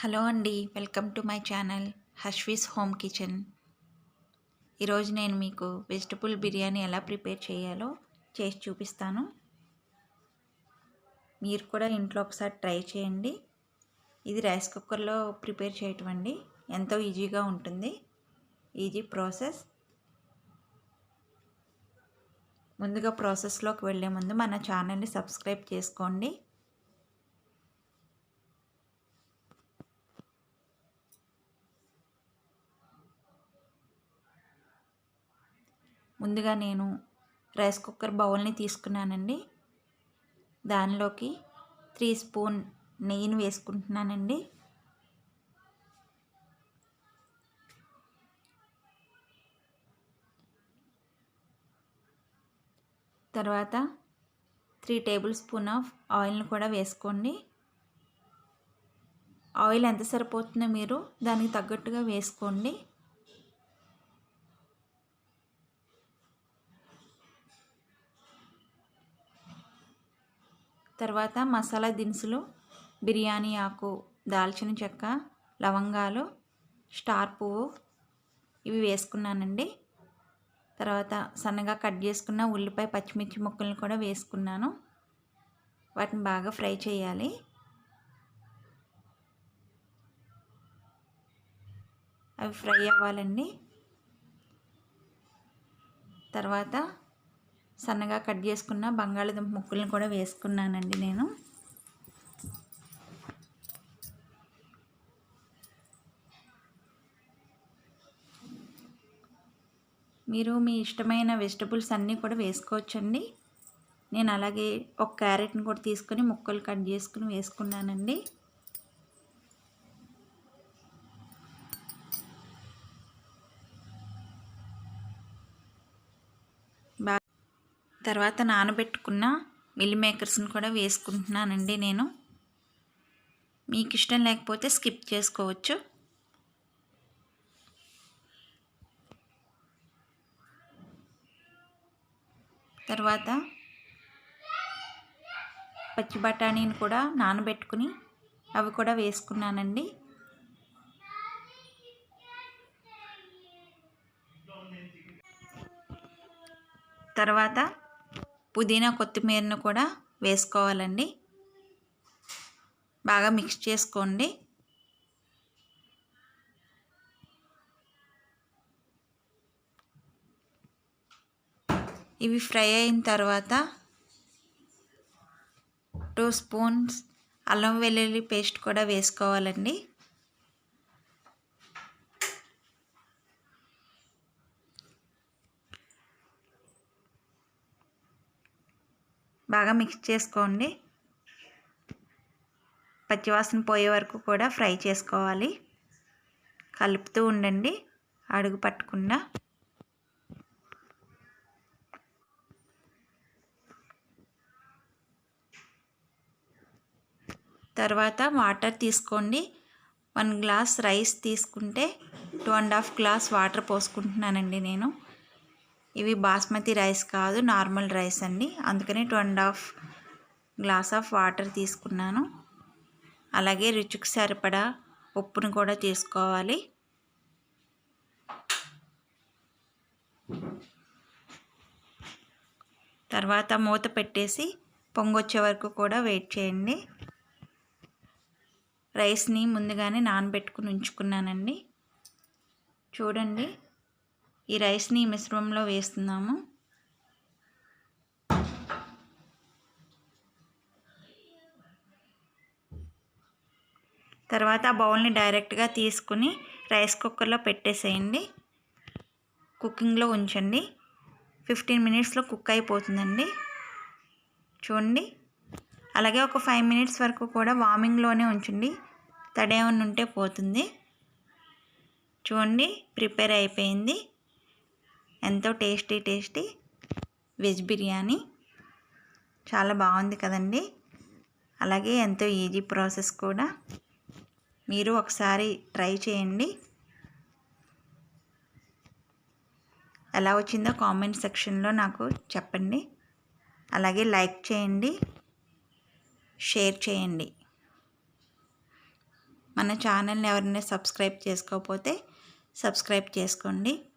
Hello అండి welcome to my channel Hashvi's home kitchen. ఈరోజు నేను మీకు వెజిటబుల్ బిర్యానీ ఎలా ప్రిపేర్ చేయాలో చేసి చూపిస్తాను. మీరు కూడా ఇంట్లో ఒకసారి ట్రై చేయండి. ఇది రైస్ కుక్కర్లో ప్రిపేర్ చేయటం అండి. ఎంతో ఈజీగా ఉంటుంది. Easy process. ముందుగా ప్రాసెస్లోకి వెళ్ళే ముందు మన ఛానల్ని సబ్స్క్రైబ్ చేసుకోండి. ముందుగా నేను రైస్ కుక్కర్ బౌల్ని తీసుకున్నానండి. దానిలోకి త్రీ స్పూన్ నెయ్యిని వేసుకుంటున్నానండి. తర్వాత త్రీ టేబుల్ స్పూన్ ఆఫ్ ఆయిల్ని కూడా వేసుకోండి. ఆయిల్ ఎంత సరిపోతుందో మీరు దానికి తగ్గట్టుగా వేసుకోండి. తర్వాత మసాలా దినుసులు బిర్యానీ ఆకు దాల్చిన చెక్క లవంగాలు స్టార్ పువ్వు ఇవి వేసుకున్నానండి. తర్వాత సన్నగా కట్ చేసుకున్న ఉల్లిపాయ పచ్చిమిర్చి ముక్కలను కూడా వేసుకున్నాను. వాటిని బాగా ఫ్రై చేయాలి. అవి ఫ్రై అవ్వాలండి. తర్వాత సన్నగా కట్ చేసుకున్న బంగాళదుంప ముక్కలను కూడా వేసుకున్నానండి నేను. మీరు మీ ఇష్టమైన వెజిటబుల్స్ అన్నీ కూడా వేసుకోవచ్చండి. నేను అలాగే ఒక క్యారెట్ని కూడా తీసుకొని ముక్కలు కట్ చేసుకుని వేసుకున్నానండి. తర్వాత నానబెట్టుకున్న మిల్ మేకర్స్ని కూడా వేసుకుంటున్నానండి నేను. మీకు ఇష్టం లేకపోతే స్కిప్ చేసుకోవచ్చు. తర్వాత పచ్చి బఠానీని కూడా నానబెట్టుకుని అవి కూడా వేసుకున్నానండి. తర్వాత పుదీనా కొత్తిమీరను కూడా వేసుకోవాలండి. బాగా మిక్స్ చేసుకోండి. ఇవి ఫ్రై అయిన తర్వాత టూ స్పూన్స్ అల్లం వెల్లుల్లి పేస్ట్ కూడా వేసుకోవాలండి. బాగా మిక్స్ చేసుకోండి. పచ్చివాసన పోయే వరకు కూడా ఫ్రై చేసుకోవాలి. కలుపుతూ ఉండండి. అడుగు పట్టకుండా తర్వాత వాటర్ తీసుకోండి. వన్ గ్లాస్ రైస్ తీసుకుంటే two and half glass water పోసుకుంటున్నానండి నేను. ఇవి బాస్మతి రైస్ కాదు నార్మల్ రైస్ అండి. అందుకని two and half glass of water తీసుకున్నాను. అలాగే రుచికి సరిపడా ఉప్పును కూడా తీసుకోవాలి. తర్వాత మూత పెట్టేసి పొంగొచ్చే వరకు కూడా వెయిట్ చేయండి. రైస్ని ముందుగానే నానబెట్టుకుని ఉంచుకున్నానండి. చూడండి. ఈ రైస్ని మిశ్రమంలో వేస్తున్నాము. తర్వాత ఆ బౌల్ని డైరెక్ట్గా తీసుకుని రైస్ కుక్కర్లో పెట్టేసేయండి. కుకింగ్లో ఉంచండి. ఫిఫ్టీన్ మినిట్స్లో కుక్ అయిపోతుందండి. చూడండి. అలాగే ఒక ఫైవ్ మినిట్స్ వరకు కూడా వార్మింగ్లోనే ఉంచండి. తడేమన్నా ఉంటే పోతుంది. చూడండి. ప్రిపేర్ అయిపోయింది. ఎంతో టేస్టీ టేస్టీ వెజ్ బిర్యానీ. చాలా బాగుంది కదండి. అలాగే ఎంతో ఈజీ ప్రాసెస్ కూడా. మీరు ఒకసారి ట్రై చేయండి. ఎలా వచ్చిందో కామెంట్ సెక్షన్లో నాకు చెప్పండి. అలాగే లైక్ చేయండి. షేర్ చేయండి. మన ఛానల్ని ఎవరైనా సబ్స్క్రైబ్ చేసుకోకపోతే సబ్స్క్రైబ్ చేసుకోండి.